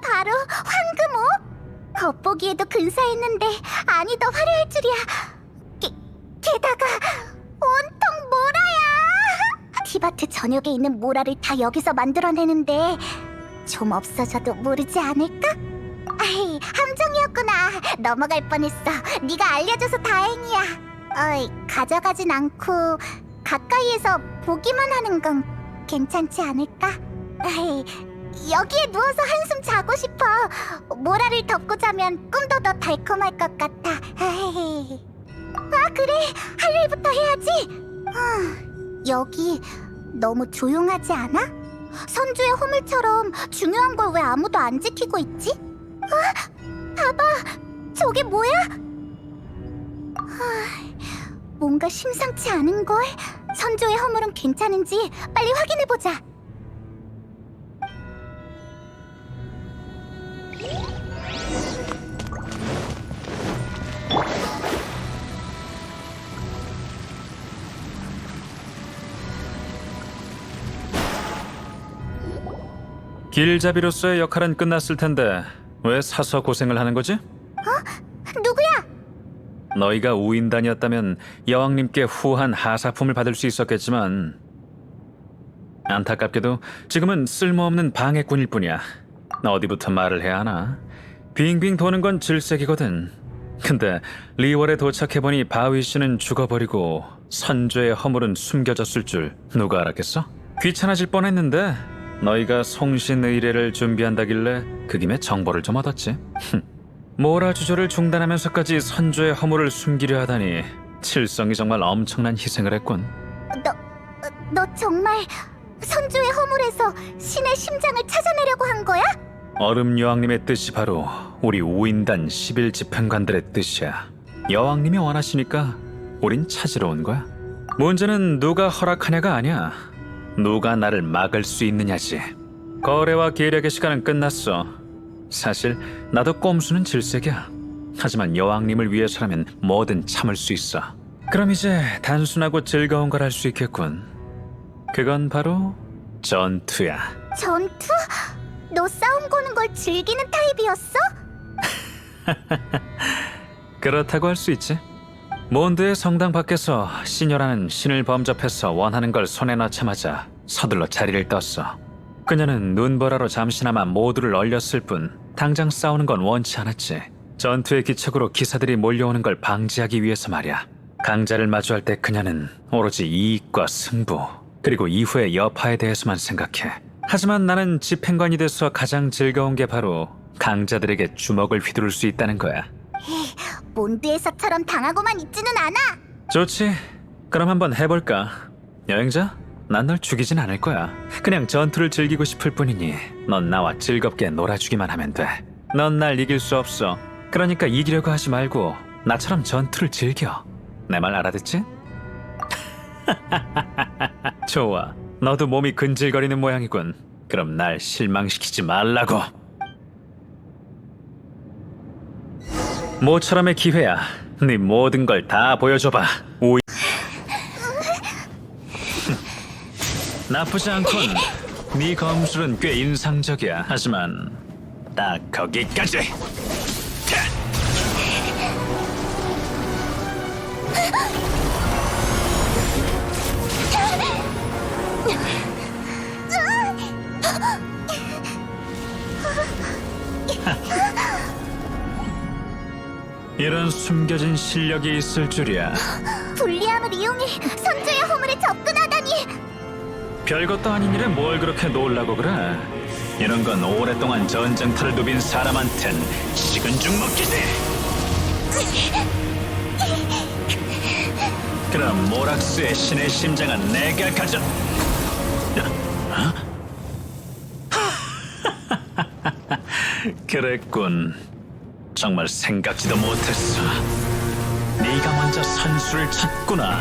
바로 황금옷? 겉보기에도 근사했는데 아니 더 화려할 줄이야. 게, 게다가 온통 모라야. 티바트 전역에 있는 모라를 다 여기서 만들어내는데 좀 없어져도 모르지 않을까? 아이, 함정이었구나. 넘어갈 뻔했어. 네가 알려줘서 다행이야. 어이, 가져가진 않고 가까이에서 보기만 하는 건 괜찮지 않을까? 아이, 여기에 누워서 한숨 자고 싶어. 모라를 덮고 자면 꿈도 더 달콤할 것 같아. 아, 그래. 할 일부터 해야지. 아, 여기 너무 조용하지 않아? 선주의 호물처럼 중요한 걸 왜 아무도 안 지키고 있지? 아, 봐봐. 저게 뭐야? 아, 뭔가 심상치 않은 걸. 선조의 허물은 괜찮은지 빨리 확인해 보자. 길잡이로서의 역할은 끝났을 텐데 왜 사서 고생을 하는 거지? 누구야? 너희가 우인단이었다면 여왕님께 후한 하사품을 받을 수 있었겠지만 안타깝게도 지금은 쓸모없는 방해꾼일 뿐이야. 어디부터 말을 해야 하나? 빙빙 도는 건 질색이거든. 근데 리월에 도착해보니 바위 씨는 죽어버리고 선조의 허물은 숨겨졌을 줄 누가 알았겠어? 귀찮아질 뻔했는데 너희가 송신 의례를 준비한다길래 그 김에 정보를 좀 얻었지. 모라 주조를 중단하면서까지 선조의 허물을 숨기려 하다니 칠성이 정말 엄청난 희생을 했군. 너, 어, 너 정말 선주의 허물에서 신의 심장을 찾아내려고 한 거야? 얼음 여왕님의 뜻이 바로 우리 우인단 11 집행관들의 뜻이야. 여왕님이 원하시니까 우린 찾으러 온 거야. 문제는 누가 허락하냐가 아니야. 누가 나를 막을 수 있느냐지. 거래와 계략의 시간은 끝났어. 사실 나도 꼼수는 질색이야. 하지만 여왕님을 위해서라면 뭐든 참을 수 있어. 그럼 이제 단순하고 즐거운 걸 할 수 있겠군. 그건 바로 전투야. 전투? 너 싸움 거는 걸 즐기는 타입이었어? 그렇다고 할 수 있지. 몬드의 성당 밖에서 시녀라는 신을 범접해서 원하는 걸 손에 넣자마자 서둘러 자리를 떴어. 그녀는 눈보라로 잠시나마 모두를 얼렸을 뿐 당장 싸우는 건 원치 않았지. 전투의 기척으로 기사들이 몰려오는 걸 방지하기 위해서 말이야. 강자를 마주할 때 그녀는 오로지 이익과 승부 그리고 이후의 여파에 대해서만 생각해. 하지만 나는 집행관이 돼서 가장 즐거운 게 바로 강자들에게 주먹을 휘두를 수 있다는 거야. 몬드에서처럼 당하고만 있지는 않아. 좋지. 그럼 한번 해볼까? 여행자? 난 널 죽이진 않을 거야. 그냥 전투를 즐기고 싶을 뿐이니 넌 나와 즐겁게 놀아주기만 하면 돼. 넌 날 이길 수 없어. 그러니까 이기려고 하지 말고 나처럼 전투를 즐겨. 내 말 알아듣지? 좋아. 너도 몸이 근질거리는 모양이군. 그럼 날 실망시키지 말라고. 모처럼의 기회야. 네 모든 걸 다 보여줘봐. 오. 나쁘지 않군. 네 검술은 꽤 인상적이야. 하지만 딱 거기까지. 이런 숨겨진 실력이 있을 줄이야. 불리함을 이용해 선주의 허물에 접근하다니. 별것도 아닌 일에 뭘 그렇게 놀라고 그래? 이런 건 오랫동안 전쟁터를 누빈 사람한텐 식은 죽 먹기지. 그럼 모락스의 신의 심장은 내가 가져. 어? 그랬군. 정말 생각지도 못했어. 네가 먼저 선수를 찾구나.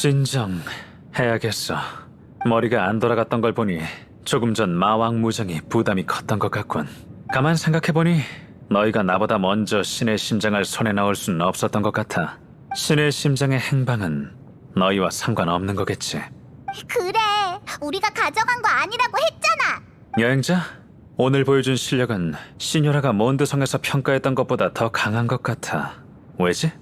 진정 해야겠어. 머리가 안 돌아갔던 걸 보니 조금 전 마왕 무정이 부담이 컸던 것 같군. 가만 생각해보니 너희가 나보다 먼저 신의 심장을 손에 넣을 수는 없었던 것 같아. 신의 심장의 행방은 너희와 상관없는 거겠지. 그래, 우리가 가져간 거 아니라고 했잖아. 여행자, 오늘 보여준 실력은 시녀라가 몬드성에서 평가했던 것보다 더 강한 것 같아. 왜지?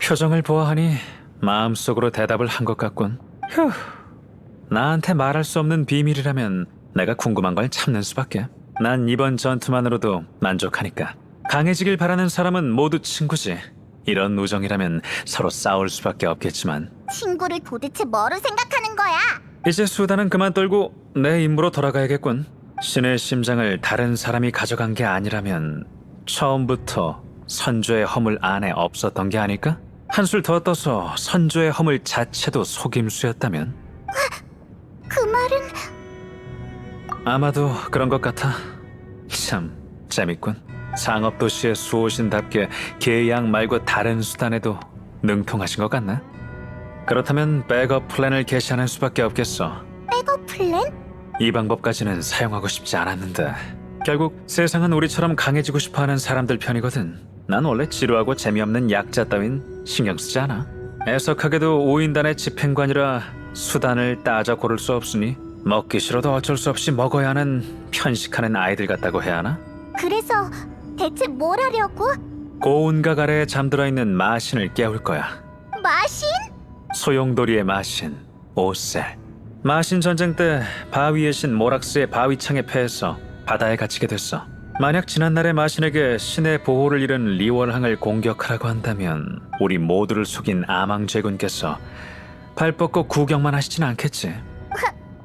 표정을 보아하니 마음속으로 대답을 한 것 같군. 휴, 나한테 말할 수 없는 비밀이라면 내가 궁금한 걸 참는 수밖에. 난 이번 전투만으로도 만족하니까. 강해지길 바라는 사람은 모두 친구지. 이런 우정이라면 서로 싸울 수밖에 없겠지만 친구를 도대체 뭐로 생각하는 거야? 이제 수다는 그만 떨고 내 임무로 돌아가야겠군. 신의 심장을 다른 사람이 가져간 게 아니라면 처음부터 선조의 허물 안에 없었던 게 아닐까? 한술 더 떠서 선조의 허물 자체도 속임수였다면 그 말은 아마도 그런 것 같아. 참 재밌군. 상업 도시의 수호신답게 계약 말고 다른 수단에도 능통하신 것 같나? 그렇다면 백업 플랜을 개시하는 수밖에 없겠어. 백업 플랜? 이 방법까지는 사용하고 싶지 않았는데 결국 세상은 우리처럼 강해지고 싶어하는 사람들 편이거든 난 원래 지루하고 재미없는 약자 따윈 신경 쓰지 않아 애석하게도 5인단의 집행관이라 수단을 따져 고를 수 없으니 먹기 싫어도 어쩔 수 없이 먹어야 하는 편식하는 아이들 같다고 해야 하나? 그래서 대체 뭘 하려고? 고운각 아래에 잠들어 있는 마신을 깨울 거야 마신? 소용돌이의 마신 오셀 마신 전쟁 때 바위의 신 모락스의 바위창에 패해서 바다에 갇히게 됐어 만약 지난날의 마신에게 신의 보호를 잃은 리월항을 공격하라고 한다면 우리 모두를 속인 아망제군께서 발 뻗고 구경만 하시진 않겠지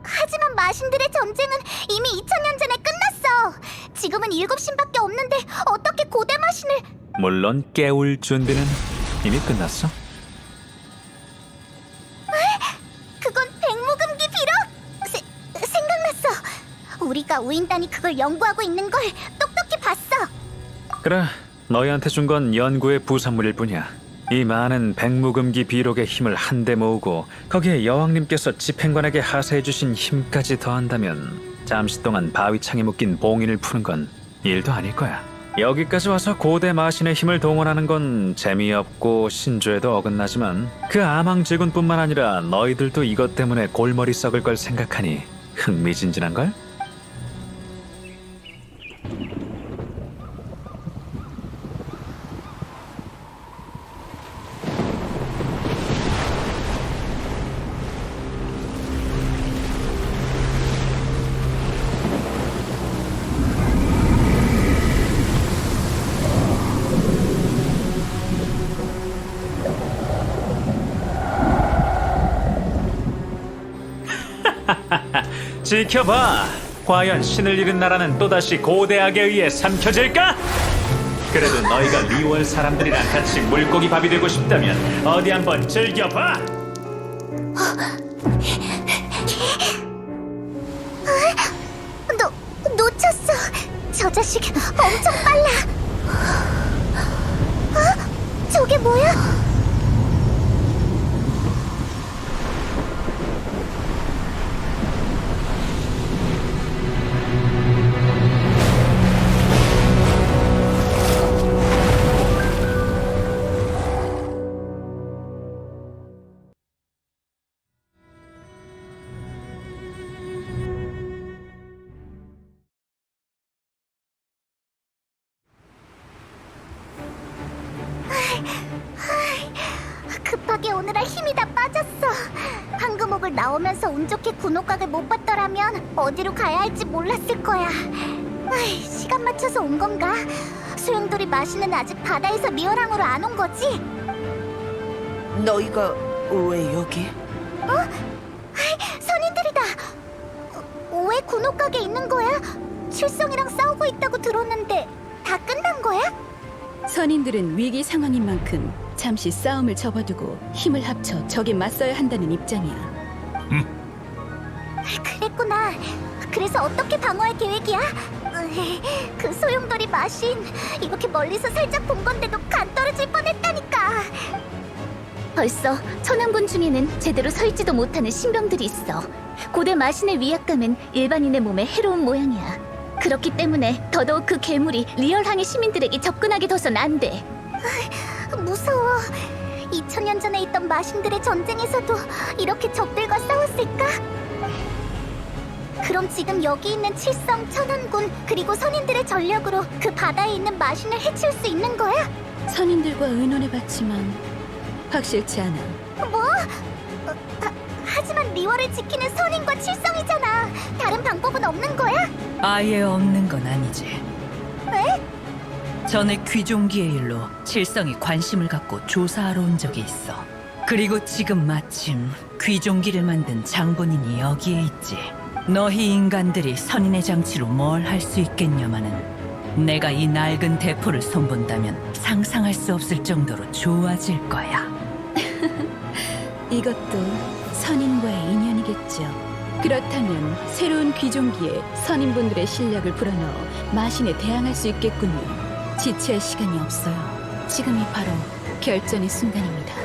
하지만 마신들의 전쟁은 이미 2000년 전에 끝났어. 지금은 일곱 신밖에 없는데 어떻게 고대 마신을 물론 깨울 준비는 이미 끝났어 그건 백무금기 비록 세, 생각났어. 우리가 우인단이 그걸 연구하고 있는 걸. 그래, 너희한테 준 건 연구의 부산물일 뿐이야. 이 많은 백무금기 비록의 힘을 한데 모으고 거기에 여왕님께서 집행관에게 하사해 주신 힘까지 더한다면 잠시 동안 바위창에 묶인 봉인을 푸는 건 일도 아닐 거야. 여기까지 와서 고대 마신의 힘을 동원하는 건 재미없고 신조에도 어긋나지만 그 아망제군뿐만 아니라 너희들도 이것 때문에 골머리 썩을 걸 생각하니 흥미진진한 걸? 지켜봐. 과연 신을 잃은 나라는 또다시 고대악에 의해 삼켜질까? 그래도 너희가 리월 사람들이랑 같이 물고기 밥이 되고 싶다면 어디 한번 즐겨봐. 놓 놓쳤어. 저 자식 엄청 빨라. 어? 저게 뭐야? 황금옥을 나오면서 운 좋게 군옥각을 못 봤더라면 어디로 가야 할지 몰랐을 거야. 아이, 시간 맞춰서 온 건가? 소용돌이 마시는 아직 바다에서 리어랑으로 안 온 거지? 너희가 왜 여기? 선인들이다. 어, 왜 군옥각에 있는 거야? 칠성이랑 싸우고 있다고 들었는데 다 끝난 거야? 선인들은 위기 상황인 만큼 잠시 싸움을 접어두고 힘을 합쳐 적에 맞서야 한다는 입장이야. 그랬구나. 그래서 어떻게 방어할 계획이야? 그 소용돌이 마신 이렇게 멀리서 살짝 본 건데도 간 떨어질 뻔했다니까. 벌써 천왕군 중에는 제대로 서 있지도 못하는 신병들이 있어. 고대 마신의 위압감은 일반인의 몸에 해로운 모양이야. 그렇기 때문에 더더욱 그 괴물이 리얼항의 시민들에게 접근하게 둬선 안 돼. 무서워. 2000년 전에 있던 마신들의 전쟁에서도 이렇게 적들과 싸웠을까? 그럼 지금 여기 있는 칠성 천왕군 그리고 선인들의 전력으로 그 바다에 있는 마신을 해칠 수 있는 거야? 선인들과 의논해봤지만 확실치 않아. 뭐? 어, 하, 하지만 리월을 지키는 선인과 칠성이잖아. 다른 방법은 없는 거야? 아예 없는 건 아니지. 왜? 전에 귀종기의 일로 칠성이 관심을 갖고 조사하러 온 적이 있어. 그리고 지금 마침 귀종기를 만든 장본인이 여기에 있지. 너희 인간들이 선인의 장치로 뭘 할 수 있겠냐마는 내가 이 낡은 대포를 손본다면 상상할 수 없을 정도로 좋아질 거야. 이것도 선인과의 인연이겠죠. 그렇다면 새로운 귀종기에 선인분들의 실력을 불어넣어 마신에 대항할 수 있겠군요. 지체할 시간이 없어요. 지금이 바로 결전의 순간입니다.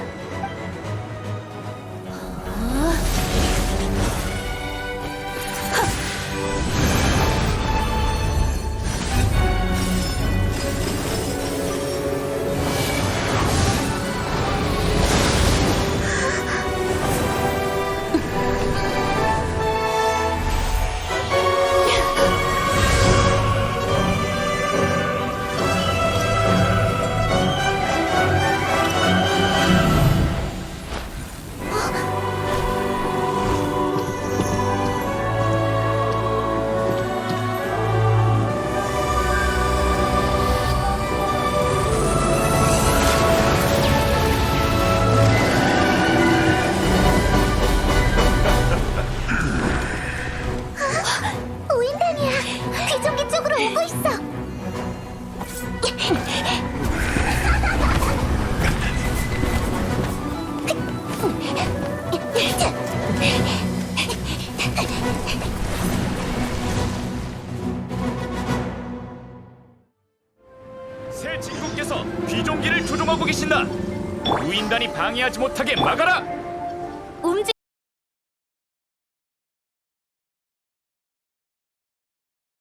방해하지 못하게 막아라.